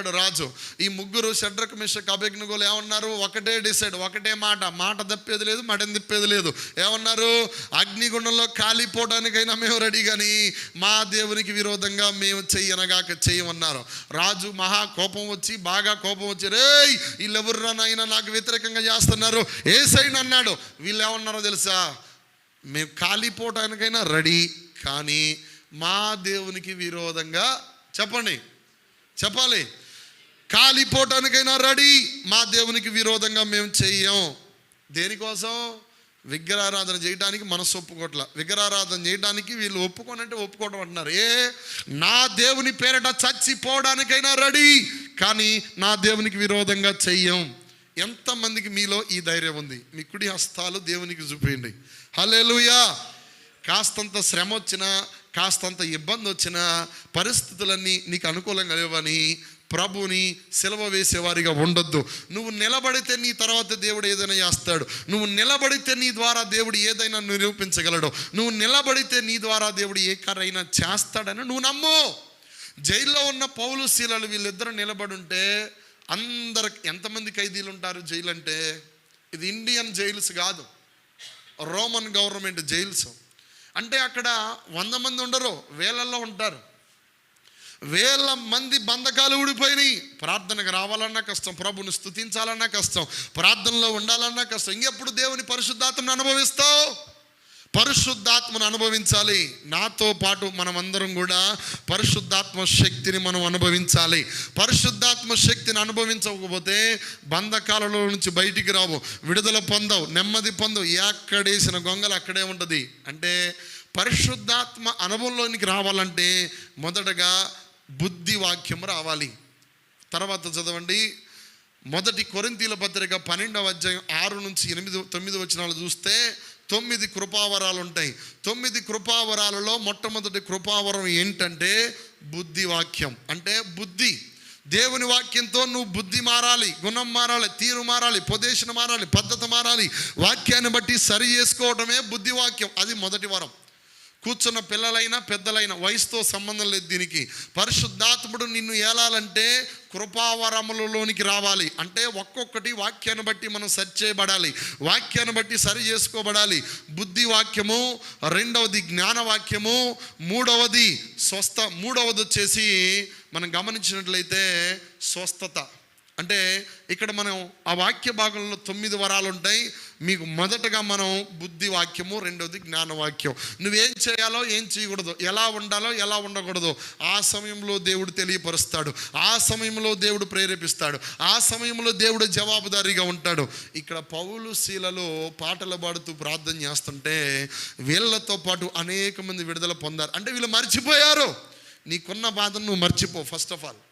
రాజు. ఈ ముగ్గురు షడ్రక్ మిషక్ అభిజ్ఞులు ఏమన్నారు? ఒకటే డిసైడ్ ఒకటే మాట. మాట తప్పేది లేదు మటం తిప్పేది లేదు. ఏమన్నారు? అగ్నిగుండంలో కాలిపోవడానికైనా మేము రెడీ కానీ మా దేవునికి విరోధంగా మేము చెయ్యనగాక చేయమన్నారు. రాజు మహా కోపం వచ్చి బాగా కోపం వచ్చి రేయ్ వీళ్ళెవర్రానైనా నాకు వ్యతిరేకంగా చేస్తున్నారు. ఏ సైడ్ అన్నాడు వీళ్ళు ఏమన్నారో తెలుసా? మేము కాలిపోవటానికైనా రెడీ కానీ మా దేవునికి విరోధంగా చెప్పండి. చెప్పాలి. కాలిపోవటానికైనా రెడీ. మా దేవునికి విరోధంగా మేము చెయ్యం దేనికోసం? విగ్రహారాధన చేయడానికి మనసు ఒప్పుకోట్ల. విగ్రహారాధన చేయడానికి వీళ్ళు ఒప్పుకోనంటే ఒప్పుకోవడం అంటున్నారు. ఏ? నా దేవుని పేరట చచ్చిపోవడానికైనా రెడీ. కానీ నా దేవునికి విరోధంగా చెయ్యం ఎంతమందికి మీలో ఈ ధైర్యం ఉంది? మీ కుడి హస్తాలు దేవునికి చూపించండి హలేలుయా కాస్తంత శ్రమ వచ్చినా కాస్తంత ఇబ్బంది వచ్చినా పరిస్థితులన్నీ నీకు అనుకూలంగా లేవని ప్రభుని సెలవు వేసేవారిగా ఉండొద్దు. నువ్వు నిలబడితే నీ తర్వాత దేవుడు ఏదైనా చేస్తాడు. నువ్వు నిలబడితే నీ ద్వారా దేవుడు ఏదైనా నిరూపించగలడు. నువ్వు నిలబడితే నీ ద్వారా దేవుడు ఏ కరైనా చేస్తాడని నువ్వు నమ్ము. జైల్లో ఉన్న పౌలు శీలలు వీళ్ళిద్దరూ నిలబడి ఉంటే అందరు ఎంతమంది ఖైదీలు ఉంటారు జైలు అంటే ఇది ఇండియన్ జైల్స్ కాదు. Roman government jails. అంటే అక్కడ వంద మంది ఉండరు వేలల్లో ఉంటారు. వేల మంది బంధకాలు ఊడిపోయినాయి. ప్రార్థనకు రావాలన్నా కష్టం ప్రభుని స్థుతించాలన్నా కష్టం ప్రార్థనలో ఉండాలన్నా కష్టం. ఇంకెప్పుడు దేవుని పరిశుద్ధాత్మను అనుభవిస్తావు? పరిశుద్ధాత్మను అనుభవించాలి. నాతో పాటు మనమందరం కూడా పరిశుద్ధాత్మ శక్తిని మనం అనుభవించాలి. పరిశుద్ధాత్మ శక్తిని అనుభవించకపోతే బంధకాలలో నుంచి బయటికి రావు. విడుదల పొందవు నెమ్మది పొందవు. ఎక్కడేసిన గొంగలు అక్కడే ఉంటుంది. అంటే పరిశుద్ధాత్మ అనుభవంలోనికి రావాలంటే మొదటగా బుద్ధి వాక్యం రావాలి. తర్వాత చదవండి. మొదటి కొరింతీల పత్రిక పన్నెండవ అధ్యాయం ఆరు నుంచి ఎనిమిది తొమ్మిది వచనాలు చూస్తే తొమ్మిది కృపావరాలు ఉంటాయి. తొమ్మిది కృపావరాలలో మొట్టమొదటి కృపావరం ఏంటంటే బుద్ధి వాక్యం అంటే బుద్ధి. దేవుని వాక్యంతో నువ్వు బుద్ధి మారాలి గుణం మారాలి తీరు మారాలి పొదేశన మారాలి పద్ధతి మారాలి. వాక్యాన్ని బట్టి సరి చేసుకోవడమే బుద్ధి వాక్యం అది మొదటి వరం. కూర్చున్న పిల్లలైనా పెద్దలైన వయసుతో సంబంధం లేదు దీనికి. పరిశుద్ధాత్ముడు నిన్ను ఏలాలంటే కృపావరములలోనికి రావాలి. అంటే ఒక్కొక్కటి వాక్యాన్ని బట్టి మనం సరి చేయబడాలి. వాక్యాన్ని బట్టి సరి చేసుకోబడాలి. బుద్ధి వాక్యము రెండవది జ్ఞాన వాక్యము మూడవది స్వస్థ మూడవది వచ్చేసి మనం గమనించినట్లయితే స్వస్థత. అంటే ఇక్కడ మనం ఆ వాక్య భాగంలో తొమ్మిది వరాలు ఉంటాయి. మీకు మొదటగా మనం బుద్ధి వాక్యము రెండవది జ్ఞానవాక్యం. నువ్వేం చేయాలో ఏం చేయకూడదు. ఎలా ఉండాలో ఎలా ఉండకూడదు. ఆ సమయంలో దేవుడు తెలియపరుస్తాడు. ఆ సమయంలో దేవుడు ప్రేరేపిస్తాడు. ఆ సమయంలో దేవుడు జవాబుదారీగా ఉంటాడు. ఇక్కడ పౌలు శీలలో పాటలు పాడుతూ ప్రార్థన చేస్తుంటే వీళ్ళతో పాటు అనేక మంది విడుదల పొందారు. అంటే వీళ్ళు మర్చిపోయారు. నీకున్న బాధను నువ్వు మర్చిపో ఫస్ట్ ఆఫ్ ఆల్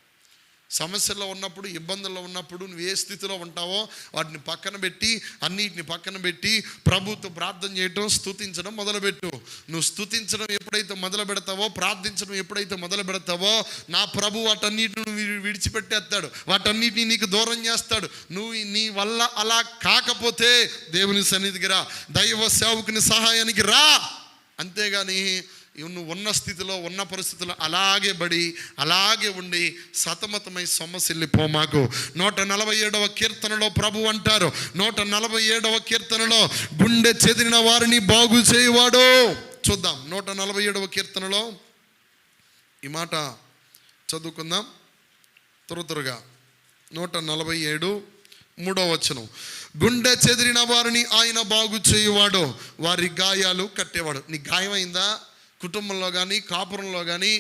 సమస్యల్లో ఉన్నప్పుడు ఇబ్బందుల్లో ఉన్నప్పుడు నువ్వు ఏ స్థితిలో ఉంటావో వాటిని పక్కన పెట్టి అన్నిటిని పక్కన పెట్టి ప్రభుత్వం ప్రార్థన చేయటం స్తుతించడం మొదలుపెట్టు. నువ్వు స్థుతించడం ఎప్పుడైతే మొదలు పెడతావో ప్రార్థించడం ఎప్పుడైతే మొదలు పెడతావో నా ప్రభు వాటన్నిటిని నువ్వు విడిచిపెట్టేస్తాడు. వాటన్నిటిని నీకు దూరం చేస్తాడు. నువ్వు నీ వల్ల అలా కాకపోతే దేవుని సన్నిధికి రా. దైవ సేవకుని సహాయానికి రా. అంతేగాని నువ్వు ఉన్న స్థితిలో ఉన్న పరిస్థితుల్లో అలాగే బడి అలాగే ఉండి సతమతమై సొమ్మసిల్లి పోమాకు నూట నలభై ఏడవ కీర్తనలో ప్రభు అంటారు. నూట నలభై ఏడవ కీర్తనలో గుండె చెదిరిన వారిని బాగు చేయవాడు. చూద్దాం నూట నలభై ఏడవ కీర్తనలో ఈ మాట చదువుకుందాం. త్వర త్వరగా. నూట నలభై ఏడు మూడో వచనం. గుండె చెదిరిన వారిని ఆయన బాగు చేయువాడు. వారి గాయాలు కట్టేవాడు. నీ గాయమైందా? కుటుంబంలో కానీ కాపురంలో కానీ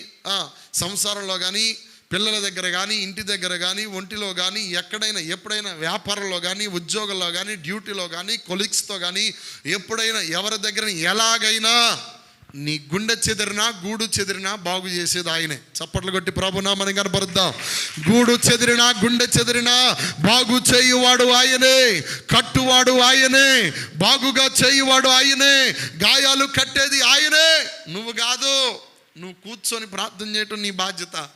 సంసారంలో కానీ పిల్లల దగ్గర కానీ ఇంటి దగ్గర కానీ ఒంటిలో కానీ ఎక్కడైనా ఎప్పుడైనా వ్యాపారంలో కానీ ఉద్యోగంలో కానీ డ్యూటీలో కానీ కొలీగ్స్తో కానీ ఎప్పుడైనా ఎవరి దగ్గర ఎలాగైనా నీ గుండె చెదిరినా గూడు చెదిరినా బాగు చేసేది ఆయనే. చప్పట్లు కొట్టి ప్రభునామని కనపరుద్దాం. గూడు చెదిరినా గుండె చెదిరినా బాగు చేయువాడు ఆయనే. కట్టువాడు ఆయనే. బాగుగా చేయువాడు ఆయనే. గాయాలు కట్టేది ఆయనే. నువ్వు కాదు. నువ్వు కూర్చొని ప్రార్థన చేయటం నీ బాధ్యత.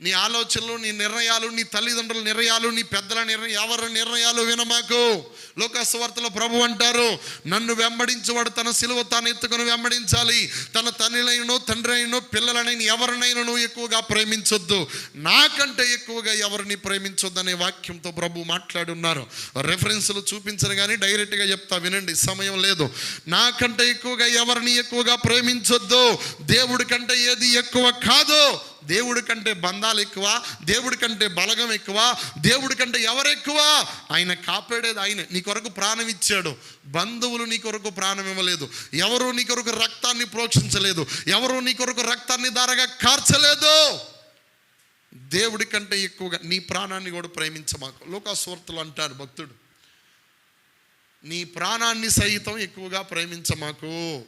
నీ ఆలోచనలు నీ నిర్ణయాలు నీ తల్లిదండ్రుల నిర్ణయాలు నీ పెద్దల నిర్ణయం ఎవరి నిర్ణయాలు వినమాకు? లోకస్వార్తలో ప్రభు అంటారు నన్ను వెంబడించేవాడు తన సిలువ తాను ఎత్తుకుని వెంబడించాలి. తన తల్లినైనను తండ్రి అయినను పిల్లలనైన ఎవరినైనను ఎక్కువగా ప్రేమించొద్దు. నాకంటే ఎక్కువగా ఎవరిని ప్రేమించొద్దనే వాక్యంతో ప్రభు మాట్లాడున్నారు. రెఫరెన్స్లు చూపించరు కానీ డైరెక్ట్గా చెప్తా వినండి సమయం లేదు. నాకంటే ఎక్కువగా ఎవరిని ఎక్కువగా ప్రేమించొద్దు. దేవుడి కంటే ఏది ఎక్కువ కాదు. దేవుడి కంటే బంధాలు ఎక్కువ దేవుడి కంటే బలగం ఎక్కువ దేవుడి కంటే ఎవరెక్కువ? ఆయన కాపాడేది ఆయన. నీ కొరకు ప్రాణం ఇచ్చాడు. బంధువులు నీ కొరకు ప్రాణం ఇవ్వలేదు. ఎవరు నీ కొరకు రక్తాన్ని ప్రోక్షించలేదు? ఎవరు నీ కొరకు రక్తాన్ని దారగా కార్చలేదు? దేవుడి కంటే ఎక్కువగా నీ ప్రాణాన్ని కూడా ప్రేమించమాకు. లోకాస్వార్తలు అంటారు భక్తుడు. నీ ప్రాణాన్ని సహితం ఎక్కువగా ప్రేమించమాకు.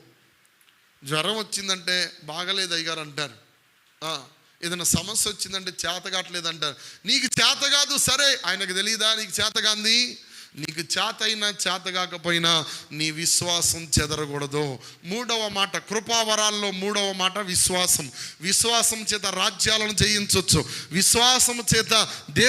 జ్వరం వచ్చిందంటే బాగలేదు అయ్యారు అంటారు. ఏదైనా సమస్య వచ్చిందంటే చేత కావట్లేదు నీకు చేత కాదు సరే ఆయనకు తెలియదా నీకు చేత కాంది? నీకు చేత అయినా చేత కాకపోయినా నీ విశ్వాసం చెదరకూడదు. మూడవ మాట కృపావరాల్లో మూడవ మాట విశ్వాసం. విశ్వాసం చేత రాజ్యాలను జయించవచ్చు విశ్వాసం చేత దే